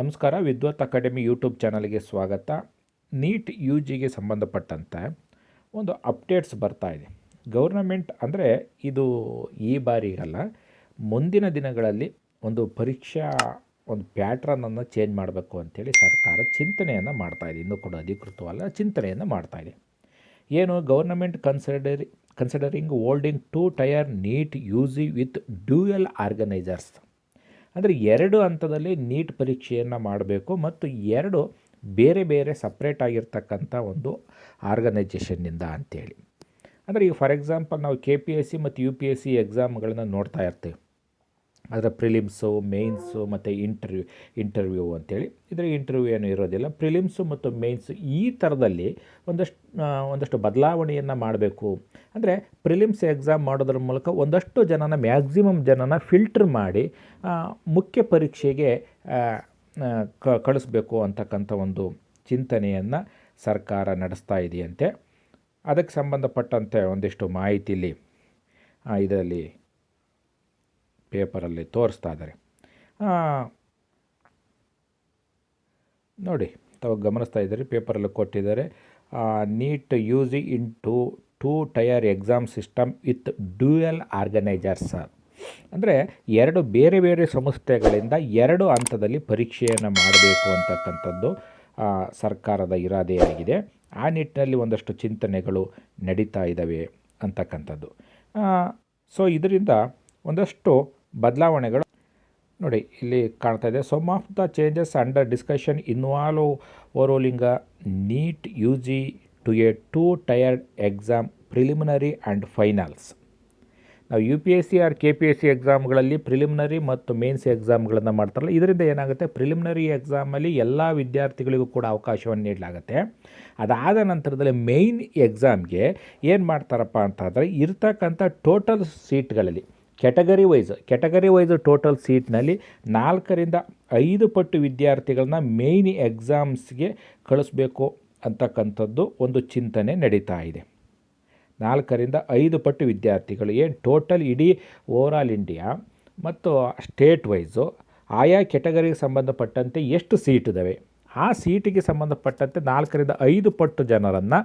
ನಮಸ್ಕಾರ, ವಿದ್ವತ್ academy YouTube ಚಾನಲ್ಗೆ ಸ್ವಾಗತ. ನೀಟ್ ಯು ಜಿಗೆ ಸಂಬಂಧಪಟ್ಟಂತೆ ಒಂದು ಅಪ್ಡೇಟ್ಸ್ ಬರ್ತಾ ಇದೆ. ಗೌರ್ನಮೆಂಟ್ ಅಂದರೆ ಇದು ಈ ಬಾರಿಗಲ್ಲ ಮುಂದಿನ ದಿನಗಳಲ್ಲಿ ಒಂದು ಪರೀಕ್ಷಾ ಒಂದು ಪ್ಯಾಟ್ರನನ್ನು ಚೇಂಜ್ ಮಾಡಬೇಕು ಅಂಥೇಳಿ ಸರ್ಕಾರ ಚಿಂತನೆಯನ್ನು ಮಾಡ್ತಾ ಇದೆ. ಇನ್ನೂ ಕೂಡ ಅಧಿಕೃತವಲ್ಲ, ಚಿಂತನೆಯನ್ನು ಮಾಡ್ತಾ ಇದೆ. ಏನು, government consider, considering holding two tier NEET UG with dual organisers ಅಂದರೆ ಎರಡು ಹಂತದಲ್ಲಿ ನೀಟ್ ಪರೀಕ್ಷೆಯನ್ನು ಮಾಡಬೇಕು ಮತ್ತು ಎರಡು ಬೇರೆ ಬೇರೆ ಸಪ್ರೇಟ್ ಆಗಿರ್ತಕ್ಕಂಥ ಒಂದು ಆರ್ಗನೈಜೇಷನ್ನಿಂದ ಅಂಥೇಳಿ ಅಂದರೆ ಈಗ ಫಾರ್ ಎಕ್ಸಾಂಪಲ್ ನಾವು ಕೆ ಪಿ ಎಸ್ ಸಿ ಮತ್ತು ಯು ಪಿ ಎಸ್ ಸಿ ಎಕ್ಸಾಮ್ಗಳನ್ನು ನೋಡ್ತಾ ಇರ್ತೀವಿ. ಅದರ ಪ್ರಿಲಿಮ್ಸು, ಮೇನ್ಸು ಮತ್ತು ಇಂಟರ್ವ್ಯೂ ಇಂಟರ್ವ್ಯೂ ಅಂತೇಳಿ. ಇದರ ಇಂಟರ್ವ್ಯೂ ಏನು ಇರೋದಿಲ್ಲ. ಪ್ರಿಲಿಮ್ಸು ಮತ್ತು ಮೇನ್ಸು ಈ ಥರದಲ್ಲಿ ಒಂದಷ್ಟು ಒಂದಷ್ಟು ಬದಲಾವಣೆಯನ್ನು ಮಾಡಬೇಕು. ಅಂದರೆ ಪ್ರಿಲಿಮ್ಸ್ ಎಕ್ಸಾಮ್ ಮಾಡೋದ್ರ ಮೂಲಕ ಒಂದಷ್ಟು ಜನನ, ಮ್ಯಾಕ್ಸಿಮಮ್ ಜನನ ಫಿಲ್ಟ್ರ್ ಮಾಡಿ ಮುಖ್ಯ ಪರೀಕ್ಷೆಗೆ ಕ, ಕಳಿಸ್ಬೇಕು ಅಂತಕ್ಕಂಥ ಒಂದು ಚಿಂತನೆಯನ್ನು ಸರ್ಕಾರ ನಡೆಸ್ತಾ ಇದೆಯಂತೆ. ಅದಕ್ಕೆ ಸಂಬಂಧಪಟ್ಟಂತೆ ಒಂದಿಷ್ಟು ಮಾಹಿತಿಲಿ ಇದರಲ್ಲಿ ಪೇಪರಲ್ಲಿ ತೋರಿಸ್ತಾ ಇದ್ದಾರೆ. ನೋಡಿ, ತಾವು ಗಮನಿಸ್ತಾ ಇದ್ದಾರೆ, ಪೇಪರಲ್ಲಿ ಕೊಟ್ಟಿದ್ದಾರೆ. NEET UG in to two tier exam system with dual organisers. ಅಂದರೆ ಎರಡು ಬೇರೆ ಬೇರೆ ಸಂಸ್ಥೆಗಳಿಂದ ಎರಡು ಹಂತದಲ್ಲಿ ಪರೀಕ್ಷೆಯನ್ನು ಮಾಡಬೇಕು ಅಂತಕ್ಕಂಥದ್ದು ಸರ್ಕಾರದ ಇರಾದೆಯಾಗಿದೆ. ಆ ನಿಟ್ಟಿನಲ್ಲಿ ಒಂದಷ್ಟು ಚಿಂತನೆಗಳು ನಡೀತಾ ಇದ್ದಾವೆ ಅಂತಕ್ಕಂಥದ್ದು. ಸೊ ಇದರಿಂದ ಒಂದಷ್ಟು ಬದಲಾವಣೆಗಳು ನೋಡಿ, ಇಲ್ಲಿ ಕಾಣ್ತಾ ಇದೆ. Some of the changes under discussion involve ಓರೋಲಿಂಗ NEET U G to a two tiered exam preliminary and finals ನಾವು U P S C or K P S C ಎಕ್ಸಾಮ್ಗಳಲ್ಲಿ preliminary ಮತ್ತು ಮೇನ್ಸ್ ಎಕ್ಸಾಮ್ಗಳನ್ನು ಮಾಡ್ತಾರಲ್ಲ, ಇದರಿಂದ ಏನಾಗುತ್ತೆ? ಪ್ರಿಲಿಮಿನರಿ ಎಕ್ಸಾಮಲ್ಲಿ ಎಲ್ಲ ವಿದ್ಯಾರ್ಥಿಗಳಿಗೂ ಕೂಡ ಅವಕಾಶವನ್ನು ನೀಡಲಾಗುತ್ತೆ. ಅದಾದ ನಂತರದಲ್ಲಿ ಮೇಯ್ನ್ ಎಕ್ಸಾಮ್ಗೆ ಏನು ಮಾಡ್ತಾರಪ್ಪ ಅಂತಂದರೆ ಇರ್ತಕ್ಕಂಥ total ಸೀಟ್ಗಳಲ್ಲಿ category wise category wise total ಸೀಟ್ನಲ್ಲಿ ನಾಲ್ಕರಿಂದ ಐದು ಪಟ್ಟು ವಿದ್ಯಾರ್ಥಿಗಳನ್ನ ಮೇಯ್ನ್ ಎಕ್ಸಾಮ್ಸ್ಗೆ ಕಳಿಸ್ಬೇಕು ಅಂತಕ್ಕಂಥದ್ದು ಒಂದು ಚಿಂತನೆ ನಡೀತಾ ಇದೆ. ನಾಲ್ಕರಿಂದ ಐದು ಪಟ್ಟು ವಿದ್ಯಾರ್ಥಿಗಳು ಏನು ಟೋಟಲ್ ಇಡೀ ಓವರಾಲ್ ಇಂಡಿಯಾ ಮತ್ತು ಸ್ಟೇಟ್ ವೈಸು ಆಯಾ ಕೆಟಗರಿಗೆ ಸಂಬಂಧಪಟ್ಟಂತೆ ಎಷ್ಟು ಸೀಟ್ ಇದ್ದಾವೆ ಆ ಸೀಟಿಗೆ ಸಂಬಂಧಪಟ್ಟಂತೆ ನಾಲ್ಕರಿಂದ ಐದು ಪಟ್ಟು ಜನರನ್ನು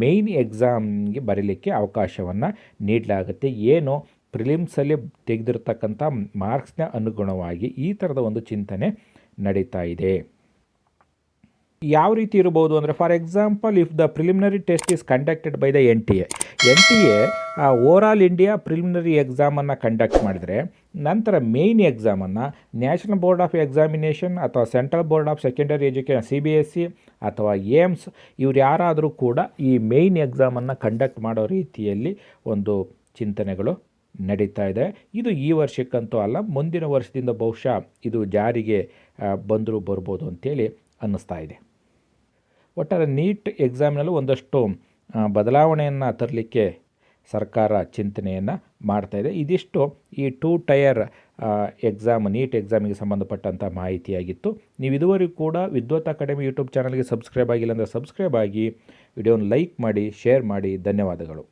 ಮೇಯ್ನ್ ಎಕ್ಸಾಮ್ಗೆ ಬರೀಲಿಕ್ಕೆ ಅವಕಾಶವನ್ನು ನೀಡಲಾಗುತ್ತೆ. ಏನು? ಪ್ರಿಲಿಮ್ಸಲ್ಲಿ ತೆಗೆದಿರ್ತಕ್ಕಂಥ ಮಾರ್ಕ್ಸ್ನ ಅನುಗುಣವಾಗಿ ಈ ಥರದ ಒಂದು ಚಿಂತನೆ ನಡೀತಾ ಇದೆ. ಯಾವ ರೀತಿ ಇರ್ಬೋದು ಅಂದರೆ for example if the preliminary test is conducted by the N T A, N T A over all India preliminary ಎಕ್ಸಾಮನ್ನು conduct ಮಾಡಿದರೆ ನಂತರ ಮೇಯ್ನ್ ಎಕ್ಸಾಮನ್ನು ನ್ಯಾಷನಲ್ ಬೋರ್ಡ್ ಆಫ್ ಎಕ್ಸಾಮಿನೇಷನ್ ಅಥವಾ central board of secondary education, C B S E ಅಥವಾ AIIMS, ಇವ್ರು ಯಾರಾದರೂ ಕೂಡ ಈ main ಎಕ್ಸಾಮನ್ನು conduct ಮಾಡೋ ರೀತಿಯಲ್ಲಿ ಒಂದು ಚಿಂತನೆಗಳು ನಡೀತಾ ಇದೆ. ಇದು ಈ ವರ್ಷಕ್ಕಂತೂ ಅಲ್ಲ, ಮುಂದಿನ ವರ್ಷದಿಂದ ಬಹುಶಃ ಇದು ಜಾರಿಗೆ ಬಂದರೂ ಬರ್ಬೋದು ಅಂತೇಳಿ ಅನ್ನಿಸ್ತಾ ಇದೆ. ಒಟ್ಟಾರೆ ನೀಟ್ ಎಕ್ಸಾಮ್ನಲ್ಲೂ ಒಂದಷ್ಟು ಬದಲಾವಣೆಯನ್ನು ತರಲಿಕ್ಕೆ ಸರ್ಕಾರ ಚಿಂತನೆಯನ್ನು ಮಾಡ್ತಾಯಿದೆ ಇದಿಷ್ಟು ಈ ಟೂ ಟಯರ್ ಎಕ್ಸಾಮ್, ನೀಟ್ ಎಕ್ಸಾಮಿಗೆ ಸಂಬಂಧಪಟ್ಟಂಥ ಮಾಹಿತಿಯಾಗಿತ್ತು. ನೀವು ಇದುವರೆಗೂ ಕೂಡ ವಿದ್ವತ್ ಅಕಾಡೆಮಿ ಯೂಟ್ಯೂಬ್ ಚಾನಲ್ಗೆ ಸಬ್ಸ್ಕ್ರೈಬ್ ಆಗಿಲ್ಲ ಅಂದರೆ ಸಬ್ಸ್ಕ್ರೈಬ್ ಆಗಿ, ವಿಡಿಯೋನ ಲೈಕ್ ಮಾಡಿ, ಶೇರ್ ಮಾಡಿ. ಧನ್ಯವಾದಗಳು.